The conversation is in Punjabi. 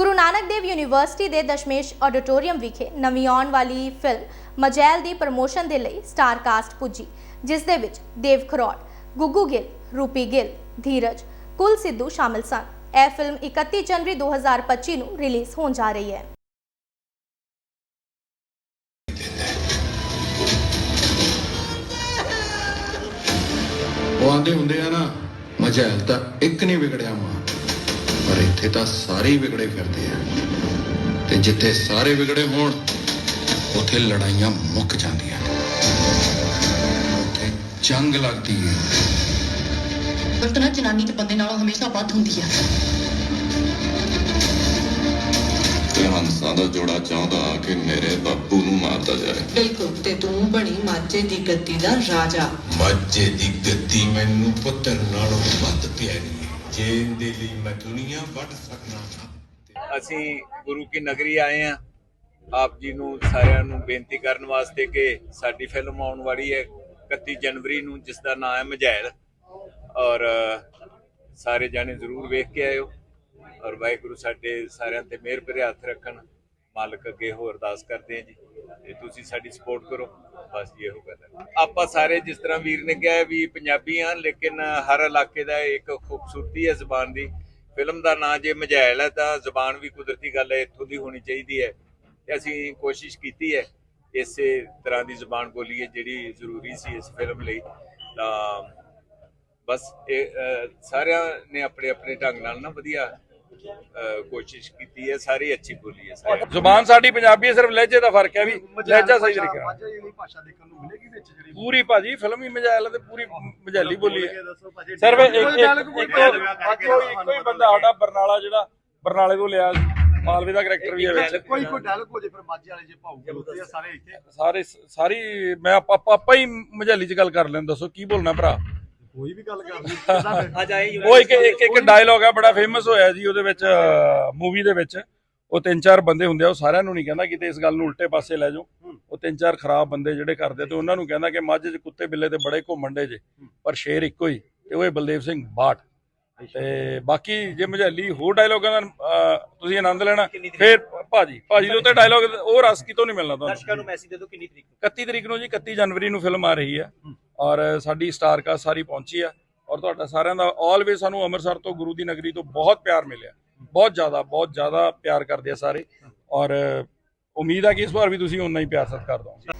ਗੁਰੂ ਨਾਨਕ ਦੇਵ ਯੂਨੀਵਰਸਿਟੀ ਦੇ ਦਸ਼ਮੇਸ਼ ਆਡੀਟੋਰੀਅਮ ਵਿਖੇ ਨਵੀਂ ਆਉਣ ਵਾਲੀ ਫਿਲਮ ਮਜੈਲ ਦੀ ਪ੍ਰਮੋਸ਼ਨ ਦੇ ਲਈ ਸਟਾਰ ਕਾਸਟ ਪੁੱਜੀ, ਜਿਸ ਦੇ ਵਿੱਚ ਦੇਵ ਖਰੋੜ, ਗੁੱਗੂ ਗਿੱਲ, ਰੂਪੀ ਗਿੱਲ, ਧੀਰਜ, ਕੁਲ ਸਿੱਧੂ ਸ਼ਾਮਿਲ ਸਨ। ਇਹ ਫਿਲਮ 31 ਜਨਵਰੀ 2025 ਨੂੰ ਰਿਲੀਜ਼ ਹੋਣ ਜਾ ਰਹੀ ਹੈ। ਉਹ ਆਂਦੇ ਹੁੰਦੇ ਆ ਨਾ, ਮਜੈਲ ਤਾਂ ਇੱਕ ਨਹੀਂ ਵਿਗੜਿਆ ਮਾਂ। ਪਰ ਇੱਥੇ ਤਾਂ ਸਾਰੇ ਹੀ ਵਿਗੜੇ ਫਿਰਦੇ ਆ। ਤੇ ਜਿੱਥੇ ਸਾਰੇ ਵਿਗੜੇ ਹੋਣ ਉੱਥੇ ਲੜਾਈਆਂ ਮੁੱਕ ਜਾਂਦੀਆਂ ਉੱਥੇ ਜੰਗ ਲੱਗਦੀ ਹੈ ਗਲਤ ਨਾ ਜਨਾਨੀ ਤੇ ਬੰਦੇ ਨਾਲੋਂ ਹਮੇਸ਼ਾ ਵੱਧ ਹੁੰਦੀ ਆ। ਤੇ ਹੰਸਾਂ ਦਾ ਜੋੜਾ ਚਾਹੁੰਦਾ ਕਿ ਮੇਰੇ ਬਾਪੂ ਨੂੰ ਮਾਰਦਾ ਜਾਏ। ਬਿਲਕੁਲ ਤੇ ਤੂੰ ਬਣੀ ਮਾਝੇ ਦੀ ਗੱਦੀ ਦਾ ਰਾਜਾ। ਮਾਝੇ ਦੀ ਗੱਦੀ ਮੈਨੂੰ ਪੁੱਤਰ ਨਾਲੋਂ ਵੱਧ ਪਿਆਰੀ ਹੈ ਜੇ ਲਈ ਮੈਂ ਦੁਨੀਆ ਵੱਢ ਸਕਣਾ ਨਾ ਅਸੀਂ ਗੁਰੂ ਕੀ ਨਗਰੀ ਆਏ ਆ ਆਪ ਜੀ ਨੂੰ ਸਾਰਿਆਂ ਨੂੰ ਬੇਨਤੀ ਕਰਨ ਵਾਸਤੇ ਕਿ ਸਾਡੀ ਫਿਲਮ ਆਉਣ ਵਾਲੀ ਹੈ 31 ਜਨਵਰੀ ਨੂੰ, ਜਿਸ ਦਾ ਨਾਮ ਹੈ ਮਜੈਲ ਔਰ, ਸਾਰੇ ਜਾਣੇ ਜ਼ਰੂਰ ਵੇਖ ਕੇ ਆਇਓ। ਔਰ ਵਾਹਿਗੁਰੂ ਸਾਡੇ ਸਾਰਿਆਂ ਤੇ ਮਿਹਰ ਭਰੇ ਹੱਥ ਰੱਖਣ। ਮਾਲਕ ਅੱਗੇ ਹੋਰ ਅਰਦਾਸ ਕਰਦੇ ਹਾਂ ਜੀ। ਤੇ ਤੁਸੀਂ ਸਾਡੀ ਸਪੋਰਟ ਕਰੋ। ਬਸ ਇਹੋ ਗੱਲ ਹੈ। ਆਪਾਂ ਸਾਰੇ ਜਿਸ ਤਰ੍ਹਾਂ ਵੀਰ ਨੇ ਕਿਹਾ ਵੀ ਪੰਜਾਬੀ ਹਾਂ, ਲੇਕਿਨ ਹਰ ਇਲਾਕੇ ਦਾ ਇੱਕ ਖੂਬਸੂਰਤੀ ਹੈ ਜ਼ਬਾਨ ਦੀ। ਫਿਲਮ ਦਾ ਨਾਂ ਜੇ ਮਜੈਲ ਹੈ, ਤਾਂ ਜ਼ਬਾਨ ਵੀ ਕੁਦਰਤੀ ਗੱਲ ਹੈ, ਇੱਥੋਂ ਦੀ ਹੋਣੀ ਚਾਹੀਦੀ ਹੈ। ਤੇ ਅਸੀਂ ਕੋਸ਼ਿਸ਼ ਕੀਤੀ ਹੈ, ਇਸੇ ਤਰ੍ਹਾਂ ਦੀ ਜ਼ਬਾਨ ਬੋਲੀਏ ਜਿਹੜੀ ਜ਼ਰੂਰੀ ਸੀ ਇਸ ਫਿਲਮ ਲਈ। ਤਾਂ ਬਸ ਇਹ ਸਾਰਿਆਂ ਨੇ ਆਪਣੇ ਆਪਣੇ ਢੰਗ ਨਾਲ ਨਾ ਵਧੀਆ ਕੋਸ਼ਿਸ਼ ਕੀਤੀ ਹੈ ਸਾਰੀ ਅੱਛੀ ਬੋਲੀ ਹੈ ਸਾਰਿਆਂ ਨੇ। ਜ਼ੁਬਾਨ ਸਾਡੀ ਪੰਜਾਬੀ ਹੈ ਸਿਰਫ ਲਹਿਜੇ ਦਾ ਫ਼ਰਕ ਹੈ ਵੀ ਲਹਿਜਾ ਸਹੀ ਤਰੀਕੇ ਨਾਲ। ਮਾਝਾ ਜਿਹੜੀ ਭਾਸ਼ਾ ਦੇਖਣ ਨੂੰ ਮਿਲੇਗੀ ਵਿੱਚ ਜਿਹੜੀ ਪੂਰੀ ਭਾਜੀ ਫਿਲਮ ਹੀ ਮਜਾਇਲ ਤੇ ਪੂਰੀ ਮਜਾਲੀ ਬੋਲੀ ਹੈ। ਸਿਰਫ ਇੱਕ ਇੱਕ ਇੱਕੋ ਇੱਕੋ ਹੀ ਬੰਦਾ ਸਾਡਾ ਬਰਨਾਲਾ ਜਿਹੜਾ ਬਰਨਾਲੇ ਤੋਂ ਲਿਆ ਮਾਲਵੇ ਦਾ ਕਰੈਕਟਰ ਵੀ ਹੈ ਵਿੱਚ। ਕੋਈ ਕੋਈ ਡਾਇਲੌਗ ਹੋ ਜੇ ਫਿਰ ਮਾਝੇ ਵਾਲੇ ਜੇ ਭਾਊ ਉੱਤੇ ਸਾਰੇ ਇੱਥੇ। ਸਾਰੇ ਸਾਰੀ ਮੈਂ ਆਪਾਂ ਆਪਾਂ- ਆਪਾਂ ਹੀ ਮਜਾਲੀ ਚ ਗੱਲ ਕਰ ਲੈਣ ਦੱਸੋ ਕੀ ਬੋਲਣਾ ਭਰਾ? ਕੋਈ ਵੀ ਗੱਲ ਕਰਨੀ। ਕਿੱਦਾਂ ਫਿਰ ਉਹ ਇੱਕ ਇੱਕ ਇੱਕ ਡਾਇਲੌਗ ਹੈ ਬੜਾ ਫੇਮਸ ਹੋਇਆ ਜੀ ਉਹਦੇ ਵਿੱਚ ਮੂਵੀ ਦੇ ਵਿੱਚ। ਉਹ ਤਿੰਨ ਚਾਰ ਬੰਦੇ ਹੁੰਦੇ ਆ ਉਹ ਸਾਰਿਆਂ ਨੂੰ ਨਹੀਂ ਕਹਿੰਦਾ ਕਿਤੇ ਇਸ ਗੱਲ ਨੂੰ ਉਲਟੇ ਪਾਸੇ ਲੈ ਜਾਓ। ਉਹ ਤਿੰਨ ਚਾਰ ਖਰਾਬ ਬੰਦੇ ਜਿਹੜੇ ਕਰਦੇ ਤੇ ਉਹਨਾਂ ਨੂੰ ਕਹਿੰਦਾ ਕਿ ਮੱਝ 'ਚ ਕੁੱਤੇ ਬਿੱਲੇ ਤੇ ਬੜੇ ਘੁੰਮਣ ਡੇ ਜੇ ਪਰ ਸ਼ੇਰ ਇੱਕੋ ਹੀ ਤੇ ਉਹ ਹੈ ਬਲਦੇਵ ਸਿੰਘ ਬਾਟ। ਤੇ ਬਾਕੀ ਜੇ ਮਝੈਲੀ ਹੋਰ ਡਾਇਲੌਗਾਂ ਦਾ ਤੁਸੀਂ ਆਨੰਦ ਲੈਣਾ ਫਿਰ ਭਾਜੀ ਭਾਜੀ ਦੇ ਉੱਤੇ ਡਾਇਲੌਗ ਉਹ ਰਸ ਕਿਤੋਂ ਨਹੀਂ ਮਿਲਣਾ ਤੁਹਾਨੂੰ? ਦਰਸ਼ਕਾਂ ਨੂੰ ਮੈਸੇਜ ਦੇ ਦਿਓ ਕਿੰਨੀ ਤਰੀਕ 31 ਤਰੀਕ ਨੂੰ ਜੀ 31 ਜਨਵਰੀ ਨੂੰ ਫਿਲਮ ਆ ਰਹੀ ਹੈ। ਔਰ ਸਾਡੀ ਸਟਾਰ ਕਾਸਟ ਸਾਰੀ ਪਹੁੰਚੀ ਆ। ਔਰ ਤੁਹਾਡਾ ਸਾਰਿਆਂ ਦਾ ਆਲਵੇਜ਼ ਸਾਨੂੰ ਅੰਮ੍ਰਿਤਸਰ ਤੋਂ ਗੁਰੂ ਦੀ ਨਗਰੀ ਤੋਂ ਬਹੁਤ ਪਿਆਰ ਮਿਲਿਆ। ਬਹੁਤ ਜ਼ਿਆਦਾ ਬਹੁਤ ਜ਼ਿਆਦਾ ਪਿਆਰ ਕਰਦੇ ਆ ਸਾਰੇ। ਔਰ ਉਮੀਦ ਆ ਕਿ ਇਸ ਵਾਰ ਵੀ ਤੁਸੀਂ ਉਨਾ ਹੀ ਪਿਆਰ ਸਤਿਕਾਰ ਦਿਓਗੇ